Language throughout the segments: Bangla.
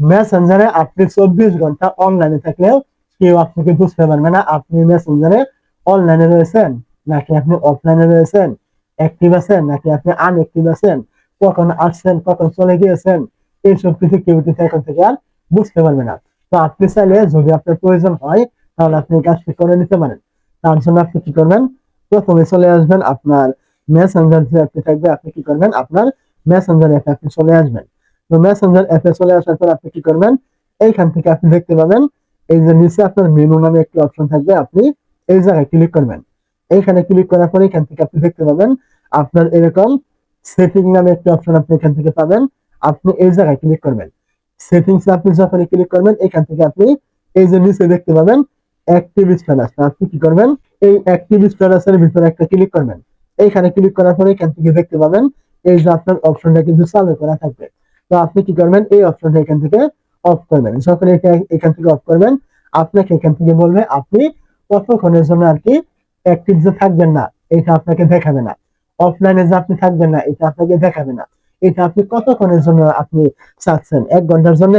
মেসেঞ্জারে আপনি চব্বিশ ঘণ্টা অনলাইনে থাকলেও কেউ আপনাকে বুঝতে পারবে না আপনি মেসেঞ্জারে অনলাইনে রয়েছেন, নাকি আপনি অফলাইনে রয়েছেন অ্যাক্টিভ আছেন, নাকি আপনি আনঅ্যাক্টিভ আছেন, কখন আসছেন, কখন চলে গিয়েছেন, এইসব কিছু কেউ কিন্তু এখন থেকে আর বুঝতে পারবে না। তো আপনি চাইলে যদি আপনার প্রয়োজন হয়, তাহলে আপনি কাজটি করে নিতে পারেন। তার জন্য আপনি কি করবেন? প্রথমে চলে আসবেন আপনার মেসেঞ্জার যে অ্যাপটি থাকবে, আপনি কি করবেন? আপনার মেসেঞ্জার অ্যাপে আপনি চলে আসবেন। মেসেঞ্জার অ্যাপে চলে আসার পর আপনি কি করবেন? এইখান থেকে আপনি দেখতে পাবেন, এই যে নিচে আপনার মেনু নামে একটি অপশন থাকবে, আপনি এই জায়গায় ক্লিক করবেন। এইখানে ক্লিক করার পরে এখান থেকে আপনি দেখতে পাবেন, আপনার এরকম সেটিং নামে একটি অপশন আপনি এখান থেকে পাবেন, আপনি এই জায়গায় ক্লিক করবেন। সেটিংস আপনি যখন ক্লিক করবেন এখান থেকে আপনি এই যে নিচে দেখতে পাবেন অ্যাক্টিভ স্ট্যাটাস আপনি কি করবেন? এই অ্যাক্টিভ স্ট্যাটাসের ভিতরে একটা ক্লিক করবেন। এইখানে ক্লিক করার পরে এখান থেকে দেখতে পাবেন, এই যে আপনার অপশনটা কিন্তু চালু করা থাকবে। তো আপনি কি করবেন? এই অপশনটা এখান থেকে অফ করবেন যখন এটা এখান থেকে অফ করবেন। আপনাকে এখান থেকে বলবে, আপনি কতক্ষণের জন্য আর কি অ্যাক্টিভ যে থাকবেন না, এটা আপনাকে দেখাবে না। অফলাইনে যে আপনি থাকবেন না, এটা আপনাকে দেখাবে না। এটা আপনি কতক্ষণের জন্য আপনি চাচ্ছেন? এক ঘণ্টার জন্য,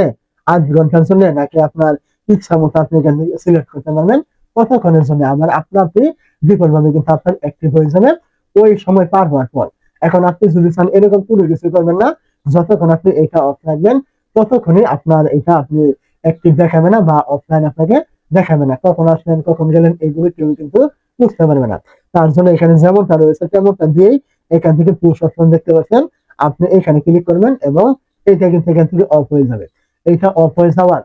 আধ ঘণ্টার জন্য, নাকি আপনার ইচ্ছা মতো আপনি এখান থেকে সিলেক্ট করতে পারবেন? কতক্ষণের জন্য? আবার আপনি আপনি বিকল্প কিন্তু আপনার অ্যাক্টিভ হয়ে যাবেন ওই সময় পার হওয়ার পর। এখন আপনি যদি চান এরকম কোনো কিছু করবেন না যতক্ষণ আপনি এটা অফ রাখবেন, ততক্ষণই আপনার এটা আপনি অ্যাক্টিভ দেখাবে না বা অফলাইন আপনাকে দেখাবে না। কখন আসলেন, কখন গেলেন, এইগুলো কেউ কিন্তু বুঝতে পারবে না। তার জন্য এখানে যেমনটা রয়েছে, তেমনটা দিয়েই এখান থেকে পুশ অপশন দেখতে পাচ্ছেন। আপনি এখানে ক্লিক করবেন এবং এইটা কিন্তু এখান থেকে অফ হয়ে যাবে। এইটা অফ হয়ে যাওয়ার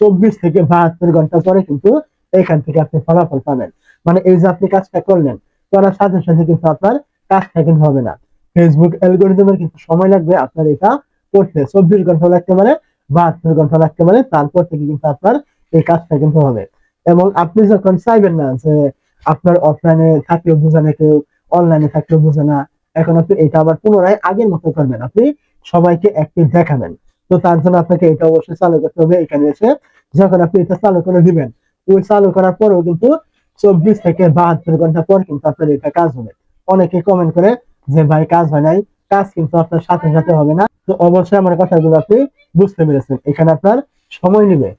চব্বিশ থেকে বাহাত্তর ঘণ্টা পরে কিন্তু এখান থেকে আপনি ফলাফল পাবেন। মানে এই যে আপনি কাজটা করলেন, করার সাথে সাথে কিন্তু আপনার কাজটা কিন্তু হবে না। ফেসবুক অ্যালগোরিদমের কিন্তু সময় লাগবে আপনার এটা করতে। চব্বিশ ঘণ্টা লাগতে পারে, বাহাত্তর ঘণ্টা লাগতে পারে, তারপর থেকে কিন্তু আপনার এই কাজটা কিন্তু হবে। এবং আপনি যখন চাইবেন না যে আপনার অফলাইনে থাকলেও বোঝে না, কেউ অনলাইনে থাকলেও বোঝে না, এখন আপনি এটা আবার পুনরায় আগের মতো করবেন। আপনি সবাইকে অ্যাক্টিভ দেখাবেন। তো তার জন্য আপনাকে এটা অবশ্যই চালু করতে হবে। এখানে এসে যখন আপনি এটা চালু করে দিবেন, ওই চালু করার পরেও কিন্তু চব্বিশ থেকে বাহাত্তর ঘণ্টা পর কিন্তু আপনার এটা কাজ হবে। অনেকে কমেন্ট করে যে ভাই কাজ হয় নাই, কাজ কিন্তু আপনার সাথে সাথে হবে না। তো অবশ্যই আমার কথাগুলো আপনি বুঝতে পেরেছেন। এখানে আপনার সময় নেবে।